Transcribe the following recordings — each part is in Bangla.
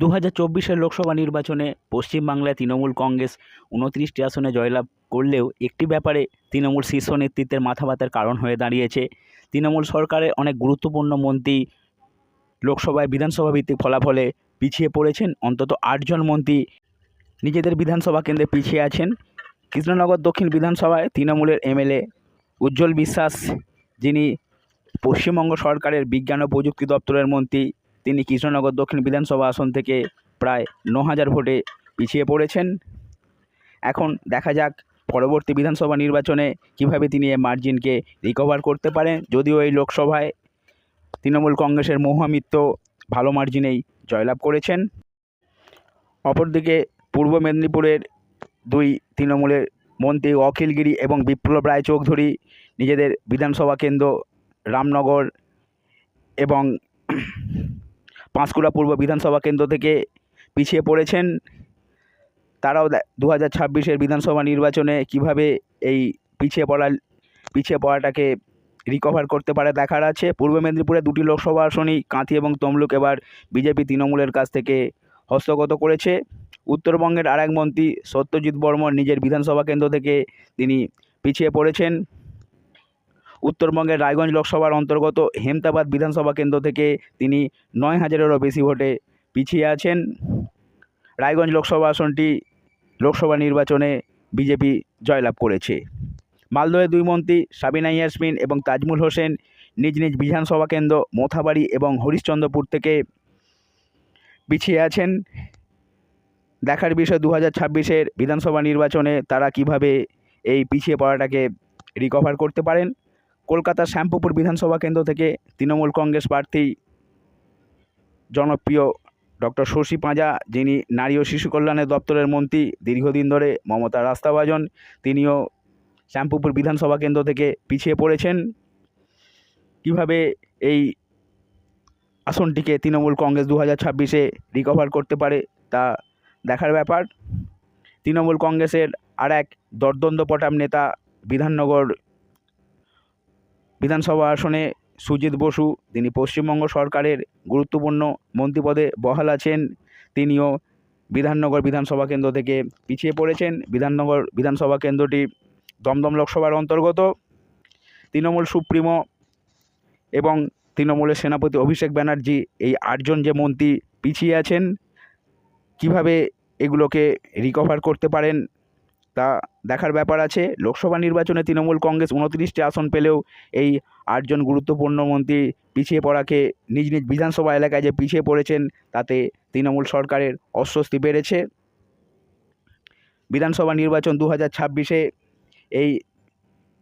দু হাজার চব্বিশের লোকসভা নির্বাচনে পশ্চিমবাংলায় তৃণমূল কংগ্রেস উনত্রিশটি আসনে জয়লাভ করলেও একটি ব্যাপারে তৃণমূল শীর্ষ নেতৃত্বের মাথা ব্যথার কারণ হয়ে দাঁড়িয়েছে। তৃণমূল সরকারের অনেক গুরুত্বপূর্ণ মন্ত্রী লোকসভায় বিধানসভা ভিত্তিক ফলাফলে পিছিয়ে পড়েছেন। অন্তত আটজন মন্ত্রী নিজেদের বিধানসভা কেন্দ্রে পিছিয়ে আছেন। কৃষ্ণনগর দক্ষিণ বিধানসভায় তৃণমূলের এমএলএ উজ্জ্বল বিশ্বাস, যিনি পশ্চিমবঙ্গ সরকারের বিজ্ঞান ও প্রযুক্তি দপ্তরের মন্ত্রী তিনি কৃষ্ণনগর দক্ষিণ বিধানসভা আসন থেকে প্রায় ন হাজার ভোটে পিছিয়ে পড়েছেন। এখন দেখা যাক পরবর্তী বিধানসভা নির্বাচনে কীভাবে তিনি এই মার্জিনকে রিকভার করতে পারেন। যদিও এই লোকসভায় তৃণমূল কংগ্রেসের মহামিত্র ভালো মার্জিনেই জয়লাভ করেছেন। অপরদিকে পূর্ব মেদিনীপুরের দুই তৃণমূলের মন্ত্রী অখিলগিরি এবং বিপ্লব রায় চৌধুরী নিজেদের বিধানসভা কেন্দ্র রামনগর এবং পাঁশকুড়া পূর্ব বিধানসভা কেন্দ্র থেকে পিছিয়ে পড়েছেন। তারাও দু হাজার ছাব্বিশের বিধানসভা নির্বাচনে কীভাবে এই পিছিয়ে পড়া পিছিয়ে পড়াটাকে রিকভার করতে পারে দেখার আছে। পূর্ব মেদিনীপুরে দুটি লোকসভা আসনই কাঁথি এবং তমলুক এবার বিজেপি তৃণমূলের কাছ থেকে হস্তগত করেছে। উত্তরবঙ্গের আরেক মন্ত্রী সত্যজিৎ বর্মন নিজের বিধানসভা কেন্দ্র থেকে তিনি পিছিয়ে পড়েছেন। উত্তরবঙ্গের রায়গঞ্জ লোকসভার অন্তর্গত হেমতাবাদ বিধানসভা কেন্দ্র থেকে তিনি নয় হাজারেরও বেশি ভোটে পিছিয়ে আছেন। রায়গঞ্জ লোকসভা আসনটি লোকসভা নির্বাচনে বিজেপি জয়লাভ করেছে। মালদহের দুই মন্ত্রী সাবিনা ইয়াসমিন এবং তাজমুল হোসেন নিজ নিজ বিধানসভা কেন্দ্র মোথাবাড়ি এবং হরিশ্চন্দ্রপুর থেকে পিছিয়ে আছেন। দেখার বিষয় দু হাজার বিধানসভা নির্বাচনে তারা কীভাবে এই পিছিয়ে পড়াটাকে রিকভার করতে পারেন? কলকাতার শ্যামপুকুর বিধানসভা কেন্দ্র থেকে তৃণমূল কংগ্রেস প্রার্থী জনপ্রিয় ডক্টর শশী পাঁজা, যিনি নারী ও শিশু কল্যাণের দপ্তরের মন্ত্রী, দীর্ঘদিন ধরে মমতা রাস্তাভাজন, তিনিও শ্যামপুকুর বিধানসভা কেন্দ্র থেকে পিছিয়ে পড়েছেন। কীভাবে এই আসনটিকে তৃণমূল কংগ্রেস দু হাজার ছাব্বিশে রিকভার করতে পারে তা দেখার ব্যাপার। তৃণমূল কংগ্রেসের আর এক দর্দন্দপটাম নেতা বিধাননগর বিধানসভা আসনে সুজিত বসু, তিনি পশ্চিমবঙ্গ সরকারের গুরুত্বপূর্ণ মন্ত্রীপদে বহাল আছেন। তিনিও বিধাননগর বিধানসভা কেন্দ্র থেকে পিছিয়ে পড়েছেন। বিধাননগর বিধানসভা কেন্দ্রটি দমদম লোকসভার অন্তর্গত। তৃণমূল সুপ্রিমো এবং তৃণমূলের সেনাপতি অভিষেক ব্যানার্জি এই আটজন যে মন্ত্রী পিছিয়ে আছেন, কীভাবে এগুলোকে রিকভার করতে পারেন তা দেখার ব্যাপার আছে। লোকসভা নির্বাচনে তৃণমূল কংগ্রেস উনত্রিশটি আসন পেলেও এই আটজন গুরুত্বপূর্ণ মন্ত্রী পিছিয়ে পড়াকে নিজ নিজ বিধানসভা এলাকায় যে পিছিয়ে পড়েছেন, তাতে তৃণমূল সরকারের অস্বস্তি বেড়েছে। বিধানসভা নির্বাচন দু হাজার ছাব্বিশে এই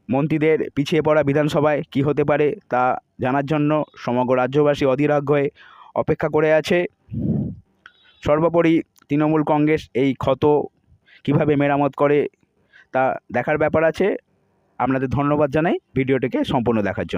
মন্ত্রীদের পিছিয়ে পড়া বিধানসভায় কি হতে পারে তা জানার জন্য সমগ্র রাজ্যবাসী অধীর আগ্রহে অপেক্ষা করে আছে। সর্বোপরি তৃণমূল কংগ্রেস এই ক্ষত কীভাবে মেরামত করে তা দেখার ব্যাপার আছে। আপনাদের ধন্যবাদ জানাই ভিডিওটিকে সম্পূর্ণ দেখার জন্য।